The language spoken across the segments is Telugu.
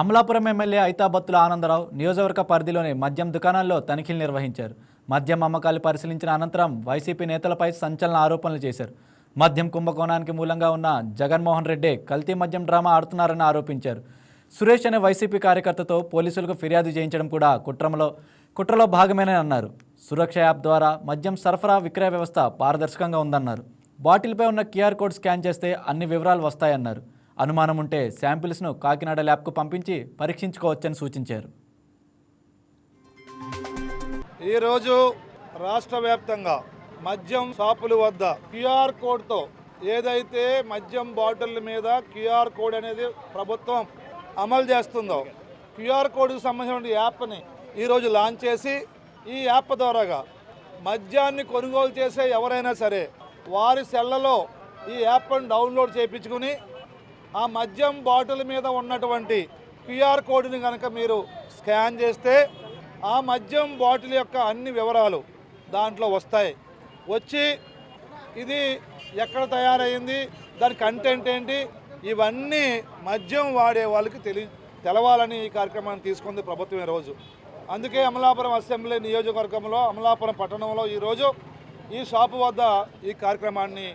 అమలాపురం ఎమ్మెల్యే ఐతాబత్తుల ఆనందరావు నియోజకవర్గ పరిధిలోని మద్యం దుకాణాల్లో తనిఖీలు నిర్వహించారు. మద్యం అమ్మకాలు పరిశీలించిన అనంతరం వైసీపీ నేతలపై సంచలన ఆరోపణలు చేశారు. మద్యం కుంభకోణానికి మూలంగా ఉన్న జగన్మోహన్ రెడ్డి కల్తీ మద్యం డ్రామా ఆడుతున్నారని ఆరోపించారు. సురేష్ అనే వైసీపీ కార్యకర్తతో పోలీసులకు ఫిర్యాదు చేయించడం కూడా కుట్రమలో కుట్రలో భాగమేనని అన్నారు. సురక్ష యాప్ ద్వారా మద్యం సరఫరా విక్రయ వ్యవస్థ పారదర్శకంగా ఉందన్నారు. బాటిల్పై ఉన్న క్యూఆర్ కోడ్ స్కాన్ చేస్తే అన్ని వివరాలు వస్తాయన్నారు. అనుమానం ఉంటే శాంపిల్స్ను కాకినాడ ల్యాబ్కు పంపించి పరీక్షించుకోవచ్చని సూచించారు. ఈరోజు రాష్ట్ర వ్యాప్తంగా మద్యం షాపుల వద్ద క్యూఆర్ కోడ్తో ఏదైతే మద్యం బాటిల్ మీద క్యూఆర్ కోడ్ అనేది ప్రభుత్వం అమలు చేస్తుందో క్యూఆర్ కోడ్కి సంబంధించిన యాప్ని ఈరోజు లాంచ్ చేసి ఈ యాప్ ద్వారాగా మద్యాన్ని కొనుగోలు చేసే ఎవరైనా సరే వారి సెల్లలో ఈ యాప్ను డౌన్లోడ్ చేయించుకుని ఆ మద్యం బాటిల్ మీద ఉన్నటువంటి క్యూఆర్ కోడ్ని కనుక మీరు స్కాన్ చేస్తే ఆ మద్యం బాటిల్ యొక్క అన్ని వివరాలు దాంట్లో వస్తాయి. వచ్చి ఇది ఎక్కడ తయారైంది దాని కంటెంట్ ఏంటి ఇవన్నీ మద్యం వాడే వాళ్ళకి తెలి తెలవాలని ఈ కార్యక్రమాన్ని తీసుకుంది ప్రభుత్వం ఈరోజు. అందుకే అమలాపురం అసెంబ్లీ నియోజకవర్గంలో అమలాపురం పట్టణంలో ఈరోజు ఈ షాపు వద్ద ఈ కార్యక్రమాన్ని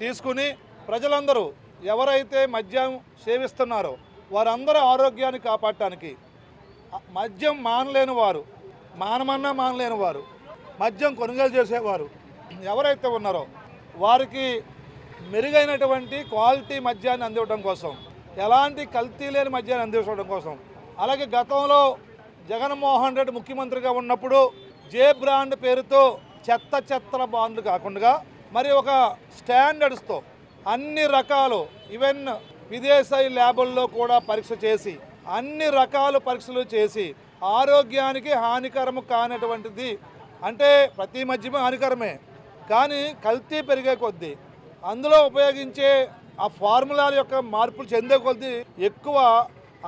తీసుకుని ప్రజలందరూ ఎవరైతే మద్యం సేవిస్తున్నారో వారందరూ ఆరోగ్యాన్ని కాపాడటానికి మద్యం మానలేని వారు మానమన్నా మానలేని వారు మద్యం కొనుగోలు చేసేవారు ఎవరైతే ఉన్నారో వారికి మెరుగైనటువంటి క్వాలిటీ మద్యాన్ని అందివ్వడం కోసం ఎలాంటి కల్తీ లేని మద్యాన్ని అందించడం కోసం అలాగే గతంలో జగన్మోహన్ రెడ్డి ముఖ్యమంత్రిగా ఉన్నప్పుడు జే బ్రాండ్ పేరుతో చెత్త చెత్తల బాండ్లు కాకుండా మరి ఒక స్టాండర్డ్స్తో అన్ని రకాలు ఈవెన్ విదేశీ ల్యాబుల్లో కూడా పరీక్ష చేసి అన్ని రకాల పరీక్షలు చేసి ఆరోగ్యానికి హానికరము కానటువంటిది అంటే ప్రతి మద్యమే హానికరమే. కానీ కల్తీ పెరిగే కొద్దీ అందులో ఉపయోగించే ఆ ఫార్ములాల యొక్క మార్పులు చెందే కొద్దీ ఎక్కువ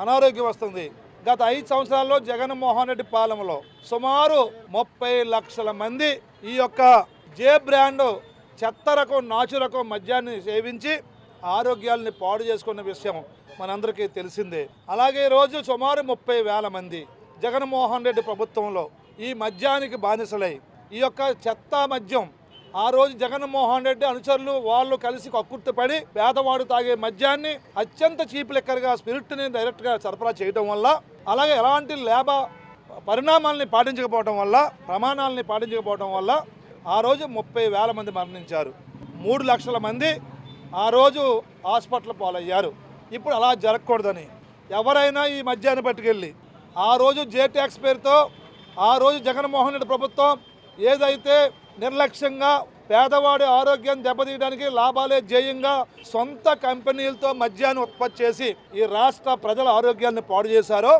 అనారోగ్యం వస్తుంది. గత ఐదు సంవత్సరాల్లో జగన్మోహన్ రెడ్డి పాలనలో సుమారు ముప్పై లక్షల మంది ఈ యొక్క జే బ్రాండ్ చెత్త రకం నాచు రకం మద్యాన్ని సేవించి ఆరోగ్యాలని పాడు చేసుకున్న విషయం మనందరికీ తెలిసిందే. అలాగే రోజు సుమారు ముప్పై వేల మంది జగన్మోహన్ రెడ్డి ప్రభుత్వంలో ఈ మద్యానికి బానిసలై ఈ యొక్క చెత్త మద్యం ఆ రోజు జగన్మోహన్ రెడ్డి అనుచరులు వాళ్ళు కలిసి కక్కుర్తిపడి పేదవాడు తాగే మద్యాన్ని అత్యంత చీప్ లెక్కర్గా స్పిరిట్ని డైరెక్ట్గా సరఫరా చేయడం వల్ల అలాగే ఎలాంటి లేబ పరిణామాల్ని పాటించకపోవడం వల్ల ప్రమాణాలని పాటించకపోవడం వల్ల ఆ రోజు ముప్పై వేల మంది మరణించారు. మూడు లక్షల మంది ఆ రోజు హాస్పిటల్ పాలయ్యారు. ఇప్పుడు అలా జరగకూడదని. ఎవరైనా ఈ మద్యాన్ని పట్టుకెళ్ళి ఆ రోజు జే ట్యాక్స్ పేరుతో ఆ రోజు జగన్మోహన్ రెడ్డి ప్రభుత్వం ఏదైతే నిర్లక్ష్యంగా పేదవాడి ఆరోగ్యం దెబ్బతీయడానికి లాభాలే జేయంగా సొంత కంపెనీలతో మద్యాన్ని ఉత్పత్తి చేసి ఈ రాష్ట్ర ప్రజల ఆరోగ్యాన్ని పాడు చేశారో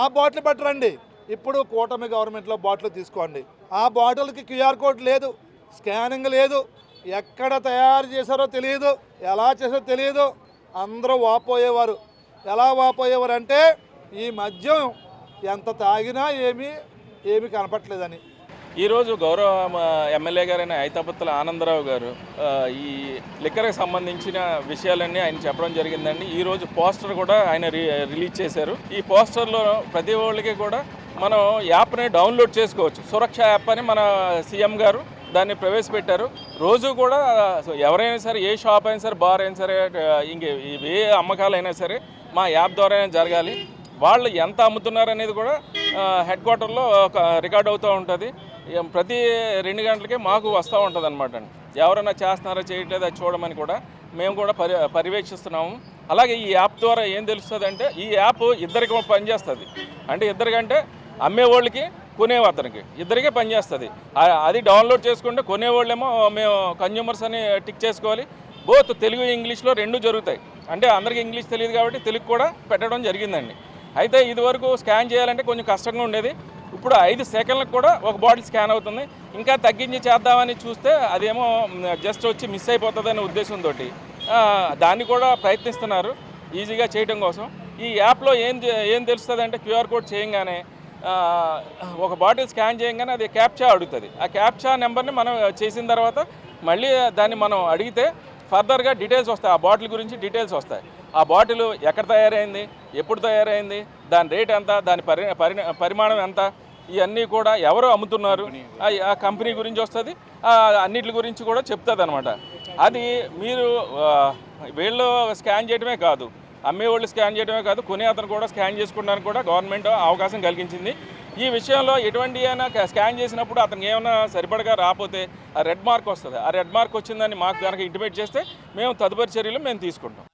ఆ బాటిల్ పట్టరండి. ఇప్పుడు కూటమి గవర్నమెంట్లో బాటిల్ తీసుకోండి. ఆ బాటిల్కి క్యూఆర్ కోడ్ లేదు స్కానింగ్ లేదు ఎక్కడ తయారు చేశారో తెలియదు ఎలా చేశారో తెలియదు అందరూ వాపోయేవారు. ఎలా వాపోయేవారు అంటే ఈ మద్యం ఎంత తాగినా ఏమీ ఏమీ కనపట్లేదని. ఈరోజు గౌరవ ఎమ్మెల్యే గారైన ఐతాపత్తుల ఆనందరావు గారు ఈ లిక్కర్కి సంబంధించిన విషయాలన్నీ ఆయన చెప్పడం జరిగిందండి. ఈరోజు పోస్టర్ కూడా ఆయన రి రిలీజ్ చేశారు. ఈ పోస్టర్లో ప్రతి ఒళ్ళకి కూడా మనం యాప్ని డౌన్లోడ్ చేసుకోవచ్చు. సురక్ష యాప్ అని మన సీఎం గారు దాన్ని ప్రవేశపెట్టారు. రోజు కూడా ఎవరైనా సరే ఏ షాప్ అయినా సరే బార్ అయినా సరే ఇంక ఏ అమ్మకాలైనా సరే మా యాప్ ద్వారానే జరగాలి. వాళ్ళు ఎంత అమ్ముతున్నారు అనేది కూడా హెడ్ క్వార్టర్లో ఒక రికార్డ్ అవుతూ ఉంటుంది. ప్రతి రెండు గంటలకే మాకు వస్తూ ఉంటుంది అనమాట అండి. ఎవరైనా చేస్తున్నారా చేయట్లేదు అది చూడమని కూడా మేము కూడా పరి పర్యవేక్షిస్తున్నాము. అలాగే ఈ యాప్ ద్వారా ఏం తెలుస్తుంది అంటే ఈ యాప్ ఇద్దరికి పనిచేస్తుంది. అంటే ఇద్దరికంటే అమ్మేవాళ్ళకి కొనేవాతనికి ఇద్దరికే పనిచేస్తుంది అది డౌన్లోడ్ చేసుకుంటే కొనేవాళ్ళేమో మేము కన్జ్యూమర్స్ అని టిక్ చేసుకోవాలి. బోత్ తెలుగు ఇంగ్లీష్లో రెండు జరుగుతాయి. అంటే అందరికీ ఇంగ్లీష్ తెలియదు కాబట్టి తెలుగు కూడా పెట్టడం జరిగిందండి. అయితే ఇదివరకు స్కాన్ చేయాలంటే కొంచెం కష్టంగా ఉండేది. ఇప్పుడు ఐదు సెకండ్లకు కూడా ఒక బాటిల్ స్కాన్ అవుతుంది. ఇంకా తగ్గించి చేద్దామని చూస్తే అదేమో జస్ట్ వచ్చి మిస్ అయిపోతుందనే ఉద్దేశంతో దాన్ని కూడా ప్రయత్నిస్తున్నారు. ఈజీగా చేయడం కోసం. ఈ యాప్లో ఏం ఏం తెలుస్తుంది అంటే క్యూఆర్ కోడ్ చేయంగానే ఒక బాటిల్ స్కాన్ చేయగానే అది క్యాప్చా అడుగుతుంది. ఆ క్యాప్చా నెంబర్ని మనం చేసిన తర్వాత మళ్ళీ దాన్ని మనం అడిగితే ఫర్దర్గా డీటెయిల్స్ వస్తాయి. ఆ బాటిల్ గురించి డీటెయిల్స్ వస్తాయి. ఆ బాటిల్ ఎక్కడ తయారైంది? ఎప్పుడు తయారైంది? దాని రేట్ ఎంత? దాని పరి పరి పరిమాణం ఎంత? ఇవన్నీ కూడా ఎవరు అమ్ముతున్నారు? ఆ- కంపెనీ గురించి వస్తుంది. అన్నిటి గురించి కూడా చెప్తుంది అనమాట అది మీరు వీళ్ళు స్కాన్ చేయడమే కాదు. అమ్మేవాళ్ళు స్కాన్ చేయడమే కాదు కొనే అతను కూడా స్కాన్ చేసుకోవడానికి కూడా గవర్నమెంట్ అవకాశం కలిగించింది ఈ విషయంలో ఎటువంటి అయినా స్కాన్ చేసినప్పుడు అతనికి ఏమైనా సరిపడగా రాకపోతే ఆ రెడ్ మార్క్ వస్తుంది. ఆ రెడ్ మార్క్ వచ్చిందని మాకు కనుక ఇంటిమేట్ చేస్తే మేము తదుపరి చర్యలు మేము తీసుకుంటాం.